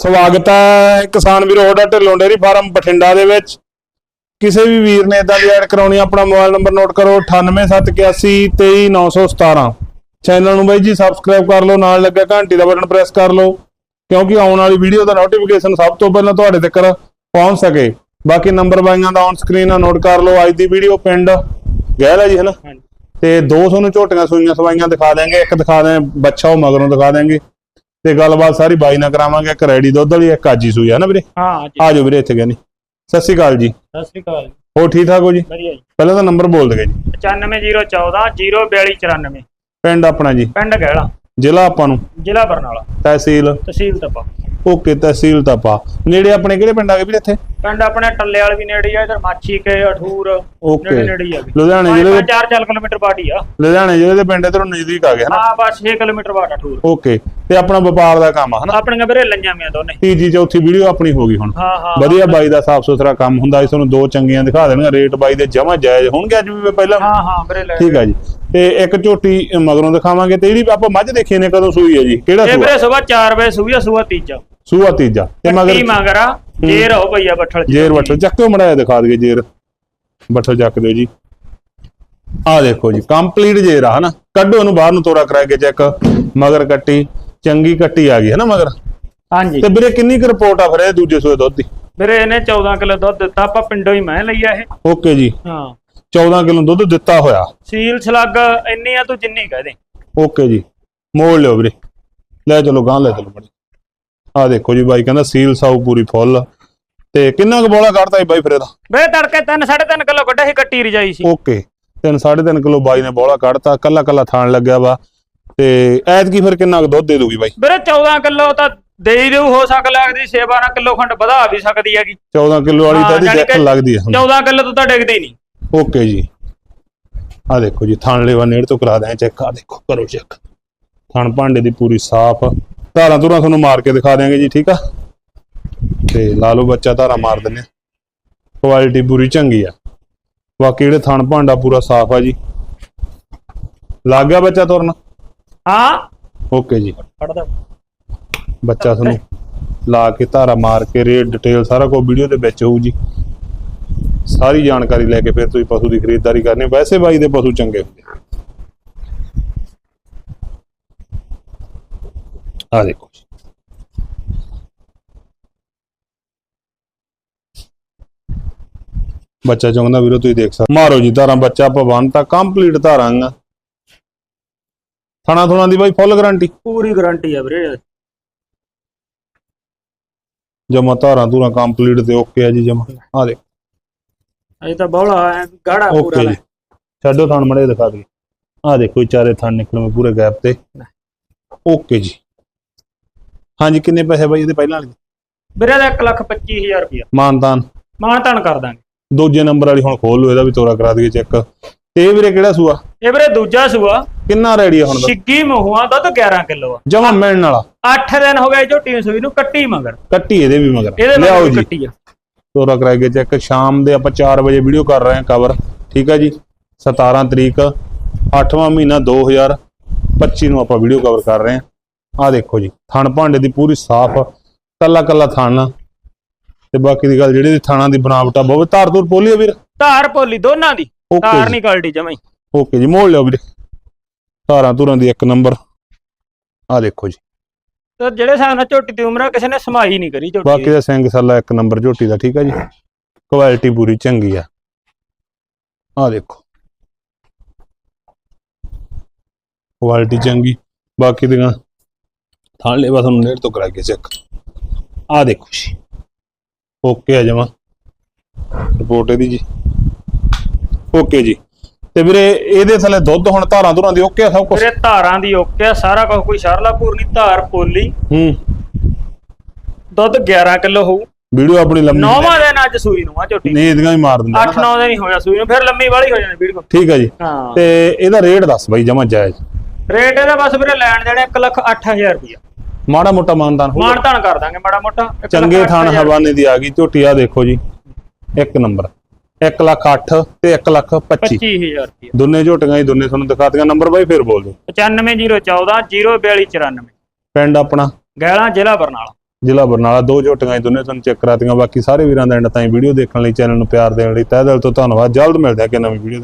ਸਵਾਗਤ ਹੈ ਕਿਸਾਨ ਵੀਰੋ ਤੁਹਾਡਾ ਢਿੱਲੋਂ ਡੇਰੀ ਫਾਰਮ ਬਠਿੰਡਾ ਦੇ ਵਿੱਚ। ਕਿਸੇ ਵੀ ਵੀਰ ਨੇ ਇਦਾਂ ਦੀ ਐਡ ਕਰਾਉਣੀ ਆਪਣਾ ਮੋਬਾਈਲ ਨੰਬਰ ਨੋਟ ਕਰੋ 9871823917 ਚੈਨਲ ਨੂੰ ਬਾਈ ਜੀ ਸਬਸਕ੍ਰਾਈਬ ਕਰ ਲਓ ਨਾਲ ਲੱਗਾ ਘੰਟੀ ਦਾ ਬਟਨ ਪ੍ਰੈਸ ਕਰ ਲਓ ਕਿਉਂਕਿ ਆਉਣ ਵਾਲੀ ਵੀਡੀਓ ਦਾ ਨੋਟੀਫਿਕੇਸ਼ਨ ਸਭ ਤੋਂ ਪਹਿਲਾਂ ਤੁਹਾਡੇ ਤੱਕ ਪਹੁੰਚ ਸਕੇ। ਬਾਕੀ ਨੰਬਰ ਬਾਈਆਂ ਦਾ ਔਨ ਸਕਰੀਨ ਆ ਨੋਟ ਕਰ ਲਓ ਅੱਜ ਦੀ ਵੀਡੀਓ ਪਿੰਡ ਗਹਿਲ ਹੈ ਜੀ ਹਨਾ ਹਾਂਜੀ। ਤੇ ਦੋ ਤੁਹਾਨੂੰ ਝੋਟੀਆਂ ਸੂਈਆਂ ਸਵਾਈਆਂ ਦਿਖਾ ਦਾਂਗੇ ਇੱਕ ਦਿਖਾ ਦਾਂਗੇ ਬੱਚਾ ਉਹ ਮਗਰੋਂ ਦਿਖਾ ਦਾਂਗੇ ਤੇ ਗੱਲਬਾਤ ਸਾਰੀ ਬਾਈ ਨਾਲ ਕਰਾਵਾਂਗੇ ਇੱਕ ਰੈਡੀ ਦੁੱਧ ਵਾਲੀ ਇੱਕ ਆਜੀ ਸੂਈ ਹੈ ਨਾ ਵੀਰੇ? ਹਾਂ ਜੀ। ਆ ਜਾਓ ਵੀਰੇ ਇੱਥੇ ਗਏ ਸਤਿ ਸ਼੍ਰੀ ਅਕਾਲ ਜੀ। ਸਤਿ ਸ੍ਰੀ ਅਕਾਲ ਹੋ ਠੀਕ ਠਾਕ ਹੋ ਜੀ? ਵਧੀਆ ਜੀ। ਪਹਿਲਾਂ ਤਾਂ ਨੰਬਰ ਬੋਲ ਦਗੇ ਜੀ। 95014 04294 ਪਿੰਡ ਆਪਣਾ ਜੀ। ਪਿੰਡ ਗਹਿਲਾ। ਜ਼ਿਲ੍ਹਾ ਆਪਾਂ ਨੂੰ? ਜ਼ਿਲ੍ਹਾ ਬਰਨਾਲਾ। ਤਹਿਸੀਲ? ਤਹਿਸੀਲ ਤਪਾ ਓਕੇ ਤਹਿਸੀਲ ਤਾਪਾ ਨੇੜੇ ਆਪਣੇ ਕਿਹੜੇ ਪਿੰਡ ਆ ਗਏ ਵੀਰੇ ਇੱਥੇ? ਪਿੰਡ ਆਪਣੇ ਟੱਲੇ ਵਾਲ ਵੀ ਨੇੜੇ ਆ ਇਧਰ ਮਾਛੀ ਕੇ ਅਠੂਰ। ਓਕੇ। ਨੇੜੇ ਆ ਲੁਧਿਆਣੇ ਜ਼ਿਲ੍ਹੇ ਦੇ 4-4 ਕਿਲੋਮੀਟਰ ਬਾਟੀ ਆ। ਲੁਧਿਆਣੇ ਜ਼ਿਲ੍ਹੇ ਦੇ ਪਿੰਡ ਇਧਰੋਂ ਨਜ਼ਦੀਕ ਆ ਗਏ ਹਨਾ? ਹਾਂ ਬਸ 6 ਕਿਲੋਮੀਟਰ ਬਾਟ ਅਠੂਰ। ਓਕੇ ਤੇ ਆਪਣਾ ਵਪਾਰ ਦਾ ਕੰਮ ਆ ਹਨਾ? ਆਪਣੀਆਂ ਵੀਰੇ ਲਈਆਂ ਮੀਆਂ ਦੋਨੇ। ਤੀਜੀ ਚੌਥੀ ਵੀਡੀਓ ਆਪਣੀ ਹੋ ਗਈ ਹੁਣ। ਹਾਂ ਹਾਂ ਵਧੀਆ ਬਾਈ ਦਾ ਸਾਫ਼ ਸੁਥਰਾ ਕੰਮ ਹੁੰਦਾ ਸੀ ਤੁਹਾਨੂੰ ਦੋ ਚੰਗੀਆਂ ਦਿਖਾ ਦੇਣਗੇ ਰੇਟ ਬਾਈ ਦੇ ਜਮਾ ਜਾਇਜ਼ ਹੋਣਗੇ ਅੱਜ ਵੀ ਪਹਿਲਾਂ। ਹਾਂ ਹਾਂ ਵੀਰੇ ਲੈ ਠੀਕ ਆ ਜੀ। ਤੇ ਇੱਕ ਝੋਟੀ ਮਗਰੋਂ ਦਿਖਾਵਾਂਗੇ ਤੇ ਜਿਹੜੀ ਆਪਾਂ ਮੱਝ ਦੇਖੀ ਨੇ ਕਦੋਂ ਸੂਈ ਹੈ ਜੀ? ਕਿਹੜਾ ਇਹ ਸੂਆ? ਵੀਰੇ ਸਵੇਰ 4 ਵਜੇ ਸੂਈਆ ਸੂਆ ਤੀਜਾ। ਸੂਆ ਤੀਜਾ। ਤੇ ਮਗਰ ਮਗਰ ਮਗਰਾ ਜੇਰ ਹੋ ਭਈਆ ਬੱਠਲ। ਜੇਰ ਬੱਠਲ। ਚੱਕਿਓ ਮੜਾਇਆ ਦਿਖਾ ਦਈਏ ਜੇਰ। ਬੱਠਲ ਚੱਕ ਦਿਓ ਜੀ। ਆ ਦੇਖੋ ਜੀ ਕੰਪਲੀਟ ਜੇਰ ਆ ਹਨਾ? ਕੱਢੋ ਉਹਨੂੰ ਬਾਹਰ ਨੂੰ ਤੋੜਾ ਕਰਾ ਕੇ ਚੈੱਕ ਮਗਰ ਕੱਟੀ ਚੰਗੀ ਕੱਟੀ ਆ ਗਈ ਹਨਾ ਮਗਰ? ਹਾਂਜੀ। ਤੇ ਵੀਰੇ ਕਿੰਨੀ ਕੁ ਰਿਪੋਰਟ ਆ ਫਿਰ ਇਹ ਦੂਜੇ ਸੂਏ ਦੁੱਧ ਦੀ? ਵੀਰੇ ਇਹਨੇ 14 ਕਿਲੋ ਦੁੱਧ ਦਿੱਤਾ ਆਪਾਂ ਪਿੰਡੋਂ ਹੀ ਮੈਂ ਲਈ ਆ ਇਹ। ਓਕੇ ਜੀ। ਹਾਂ। 14 ਕਿਲੋ ਦੁੱਧ ਦਿੱਤਾ ਹੋਇਆ। ਸੀਲ ਸਲੱਗ ਇੰਨੀ ਆ ਤੂੰ ਜਿੰਨੀ ਕਹਿ ਦੇ। ਓਕੇ ਜੀ। ਮੋੜ ਲਿਓ ਵੀਰੇ। ਲੈ ਚਲੋ ਗਾਂ ਲੈ ਚਲੋ ਬੜੀ ਆ ਦੇਖੋ ਜੀ ਬਾਈ ਕਹਿੰਦਾ ਸੀਲ ਸਾਊ ਪੂਰੀ ਫੁੱਲ। ਤੇ ਕਿੰਨਾ ਕੁ ਬੋਲਾ ਕੱਢਤਾ ਜੀ ਬਾਈ ਫਿਰ ਇਹਦਾ? ਵੇ ਤੜਕੇ 3 3.5 ਕਿਲੋ ਕੱਢਿਆ ਸੀ ਕੱਟੀ ਰਜਾਈ ਸੀ। ਓਕੇ। ਤਿੰਨ ਸਾਢੇ ਤਿੰਨ ਕਿਲੋ ਬਾਈ ਨੇ ਬੋਲਾ ਕੱਢਤਾ ਕੱਲਾ ਕੱਲਾ ਥਾਣ ਲੱਗਿਆ ਵਾ। ਤੇ ਐਤਕੀ ਫਿਰ ਕਿੰਨਾ ਕੁ ਦੁੱਧ ਦੇ ਦੂਗੀ ਬਾਈ? ਵੀਰੇ 14 ਕਿਲੋ ਤਾਂ ਦੇ ਹੀ ਦੇਊ ਹੋ ਸਕ ਲੱਗਦੀ 6-12 ਕਿਲੋ ਖੰਡ ਵਧਾ ਵੀ ਸਕਦੀ ਹੈਗੀ। 14 ਕਿਲੋ ਵਾਲੀ ਤਾਂ ਇਹਦੀ ਜੈਕ ਕਿ ਲੱਗਦੀ ਹੈ 14 ਕਿਲੋ ਤੋਂ ਤਾਂ ਡਿੱਗਦੀ ਨਹੀਂ। ਓਕੇ ਜੀ। ਆ ਦੇਖੋ ਜੀ ਥਾਣ ਲੈਵਾ ਨੇੜ ਤੋਂ ਕਰਾ ਦਿਆਂ ਚੈੱਕ ਆ ਦੇਖੋ ਕਰੋ ਚੈੱਕ ਥਾਣ ਭਾਂਡੇ ਦੀ ਪੂਰੀ ਸਾਫ਼। ਧਾਰਾਂ ਧੁਰਾਂ ਤੁਹਾਨੂੰ ਮਾਰ ਕੇ ਦਿਖਾ ਦਿਆਂਗੇ ਜੀ ਠੀਕ ਆ? ਤੇ ਲਾ ਲਓ ਬੱਚਾ ਧਾਰਾਂ ਮਾਰ ਦਿੰਨੇ ਕੁਆਲਿਟੀ ਪੂਰੀ ਚੰਗੀ ਆ। ਬਾਕੀ ਜਿਹੜੇ ਥਣ ਭਾਂਡਾ ਪੂਰਾ ਸਾਫ਼ ਆ ਜੀ। ਲੱਗ ਗਿਆ ਬੱਚਾ ਤੁਰਨ? ਹਾਂ। ਓਕੇ ਜੀ। ਬੱਚਾ ਤੁਹਾਨੂੰ ਲਾ ਕੇ ਧਾਰਾ ਮਾਰ ਕੇ ਰੇਟ ਡਿਟੇਲ ਸਾਰਾ ਕੁਝ ਵੀਡੀਓ ਦੇ ਵਿੱਚ ਹੋਊ ਜੀ। ਸਾਰੀ ਜਾਣਕਾਰੀ ਲੈ ਕੇ ਫਿਰ ਤੁਸੀਂ ਪਸ਼ੂ ਦੀ ਖਰੀਦਦਾਰੀ ਕਰਨੀ ਵੈਸੇ ਬਾਈ ਦੇ ਪਸ਼ੂ ਚੰਗੇ ਹੁੰਦੇ ਆ। ਦੇਖੋ। ਬੱਚਾ ਚੁੰਗਦਾ ਵੀਰੋ ਤੁਸੀਂ ਦੇਖ ਸਕਦੇ ਮਾਰੋ ਜੀ ਧਾਰਾਂ ਬੱਚਾ ਭਵਨ ਤਾਂ ਕੰਪਲੀਟ ਧਾਰਾਂ ਆ ਥਣਾ ਥੁਣਾ ਦੀ ਬਾਈ ਫੁੱਲ ਗਾਰੰਟੀ ਪੂਰੀ ਗਾਰੰਟੀ ਆ ਵੀਰੇ। ਜਮਾ ਧਾਰਾਂ ਧੂਰਾਂ ਕੰਪਲੀਟ ਤੇ ਓਕੇ ਆ ਜੀ ਜਮਾ। ਆ ਦੇ ਅਜੇ ਤਾਂ ਬੌਲਾ ਐ ਗਾੜਾ ਪੂਰਾ ਓਕੇ ਜੀ ਛੱਡੋ ਥਣ ਮੜੇ ਦਿਖਾ ਦਈਏ। ਆ ਦੇਖੋ ਇਹ ਚਾਰੇ ਥਣ ਨਿਕਲਵੇਂ ਪੂਰੇ ਗੈਪ ਤੇ। ਓਕੇ ਜੀ। ਹਾਂਜੀ ਕਿੰਨੇ ਪੈਸੇ ਬਾਈ ਇਹਦੇ ਪਹਿਲਾਂ ਵਾਲੇ? ਵੀਰੇ ਦਾ 1 ਲੱਖ 25000 ਰੁਪਇਆ। ਮਾਨਤਾਨ। ਮਾਨ ਤਾਨ ਕਰ ਦਾਂਗੇ। ਦੂਜੇ ਨੰਬਰ ਵਾਲੀ ਹੁਣ ਖੋਲ ਲਓ ਇਹਦਾ ਵੀ ਤੋਰਾ ਕਰਾ ਦਈਏ ਚੈੱਕ ਤੇ ਇਹ ਵੀਰੇ ਕਿਹੜਾ ਸੂਆ? ਇਹ ਵੀਰੇ ਦੂਜਾ ਸੂਆ। ਕਿੰਨਾ ਰੈਡੀ ਆ ਹੁਣ ਦਾ? ਛਿੱਗੀ ਮਹੂਆ ਦੁੱਧ 11 ਕਿਲੋ ਆ। ਜਮਾ ਮਿਲਣ ਵਾਲਾ। 8 ਦਿਨ ਹੋ ਗਏ ਝੋਟੀ ਨੂੰ ਸੂਈ ਨੂੰ ਕੱਟੀ ਮਗਰ। ਕੱਟੀ ਇਹਦੇ ਵੀ ਮਗਰ। ਇਹਦੇ ਲਿਆਓ ਮਗਰ ਜੀ। ਕੱਟੀ ਆ। ਤੋਰਾ ਕਰਾ ਕੇ ਚੈੱਕ ਸ਼ਾਮ ਦੇ ਆਪਾਂ 4 ਵਜੇ ਵੀਡੀਓ ਕਰ ਰਹੇ ਹਾਂ ਕਵਰ ਠੀਕ ਹੈ ਜੀ? 17 ਤਰੀਕ 8ਵਾਂ ਮਹੀਨਾ 2025 ਨੂੰ ਆਪਾਂ ਵੀਡੀਓ ਕਵਰ ਕਰ ਰਹੇ ਹਾਂ। ਆ ਦੇਖੋ ਜੀ ਥਣ ਭਾਂਡੇ ਦੀ ਪੂਰੀ ਸਾਫ਼ ਕੱਲਾ ਕੱਲਾ ਥਣ। ਤੇ ਬਾਕੀ ਦੀ ਗੱਲ ਜਿਹੜੀ ਥਾਣਾ ਦੀ ਬਣਾਵਟ ਬਹੁਤ ਧਾਰ ਧੂਰ ਪੋਲੀ ਆ ਵੀਰ? ਧਾਰ ਭੋਲੀ ਦੋਨਾਂ ਦੀ। ਧਾਰ ਨਹੀਂ ਕਲਟੀ ਜਮਾਈ ਓਕੇ ਜੀ ਮੋੜ ਲਿਓ ਵੀਰੇ। ਧਾਰਾਂ ਧੂਰਾਂ ਦੀ ਇੱਕ ਨੰਬਰ ਆ ਦੇਖੋ ਜੀ। ਤੇ ਜਿਹੜੇ ਹਿਸਾਬ ਨਾਲ ਝੋਟੀ ਦੀ ਉਮਰ ਆ ਕਿਸੇ ਨੇ ਸਮਾਈ ਨਹੀਂ ਕਰੀ ਝੋਟੀ ਬਾਕੀ ਦੀ। ਦਾ ਸਿੰਘ ਸਾਲਾ ਇੱਕ ਨੰਬਰ ਝੋਟੀ ਦਾ ਠੀਕ ਆ ਜੀ? ਕੁਆਲਿਟੀ ਪੂਰੀ ਚੰਗੀ ਆ। ਆ ਦੇਖੋ। ਕੁਆਲਿਟੀ ਚੰਗੀ। ਬਾਕੀ ਦੀਆਂ ਥਾਂ ਲੈਵਾ ਤੁਹਾਨੂੰ ਨੇੜ ਤੋਂ ਕਰਾ ਕੇ ਚੈੱਕ ਆ ਦੇਖੋ ਜੀ। ਓਕੇ ਆ ਜਮਾ। ਰਿਪੋਰਟ ਇਹਦੀ ਜੀ। ਓਕੇ ਜੀ। ਤੇ ਵੀਰੇ ਇਹਦੇ ਥੱਲੇ ਦੁੱਧ ਹੁਣ ਧਾਰਾਂ ਧੁਰਾਂ ਦੀ ਓਕੇ ਆ ਸਭ ਕੁਝ ਵੀਰੇ ਧਾਰਾਂ ਦੀ ਓਕੇ ਆ ਸਾਰਾ ਕੁਝ ਕੋਈ ਸ਼ਰਲਾਪੁਰ ਨਹੀਂ ਧਾਰ ਪੋਲੀ। ਹੂੰ। ਦੁੱਧ 11 ਕਿਲੋ ਹੋਊ। ਵੀਡੀਓ ਆਪਣੀ ਲੰਮੀ। ਨੌਵਾਂ ਦਿਨ ਅੱਜ ਸੂਈ ਨੂੰ ਆ ਝੋਟੀ। ਨਹੀਂ ਇਹਦੀਆਂ ਵੀ ਮਾਰ ਦਿੰਦੇ ਆ 8-9 ਦਿਨ ਹੀ ਹੋਇਆ ਸੂਈ ਨੂੰ ਫਿਰ ਲੰਮੀ ਵਾਲੀ ਹੋ ਜਾਣੀ ਵੀਡੀਓ। ਠੀਕ ਆ ਜੀ। ਹਾਂ। ਤੇ ਇਹਦਾ ਰੇਟ ਦੱਸ ਬਾਈ ਜਮਾ ਜਾਇਜ਼। ਰੇਟ ਇਹਦਾ ਬਸ ਵੀਰੇ ਲੈਣ ਦੇਣੇ 1 ਲੱਖ 8000 ਰੁਪਇਆ ਮਾੜਾ ਮੋਟਾ ਮਾਨਦਾਨ ਮਾਣ ਤਾਣ ਕਰ ਦਾਂਗੇ ਮਾੜਾ ਮੋਟਾ। ਚੰਗੇ ਹਜ਼ਾਰ। ਹਵਾਨੇ ਦੀ ਆ ਗਈ ਝੋਟੀ ਆ ਦੇਖੋ ਜੀ। ਇੱਕ ਨੰਬਰ। 1 ਲੱਖ 8 ਤੇ 1 ਲੱਖ 25 25000 ਰੁਪਇਆ ਦੋਨੇ ਝੋਟੀਆਂ ਹੀ ਦੋਨੇ ਤੁਹਾਨੂੰ ਦਿਖਾਤੀਆਂ। ਨੰਬਰ ਬਾਈ ਫੇਰ ਬੋਲ ਦਿਓ। 95014 04294 ਪਿੰਡ ਆਪਣਾ? ਗੈਲਾਂ ਜ਼ਿਲ੍ਹਾ ਬਰਨਾਲਾ। ਜ਼ਿਲ੍ਹਾ ਬਰਨਾਲਾ। ਦੋ ਝੋਟੀਆਂ ਸੀ, ਦੋਨੇ ਤੁਹਾਨੂੰ ਚੈੱਕ ਕਰਾਤੀਆਂ। ਬਾਕੀ ਸਾਰੇ ਵੀਰਾਂ ਦਾ ਐਂਡ ਤਾਈਂ ਵੀਡੀਓ ਦੇਖਣ ਲਈ ਚੈਨਲ ਨੂੰ ਪਿਆਰ ਦੇਣ ਲਈ ਤਹਿ ਦਿਲ ਤੋਂ ਧੰਨਵਾਦ। ਜਲਦ ਮਿਲਦੇ ਹਾਂ ਕਿ ਨਵੀਂ ਵੀਡੀਓ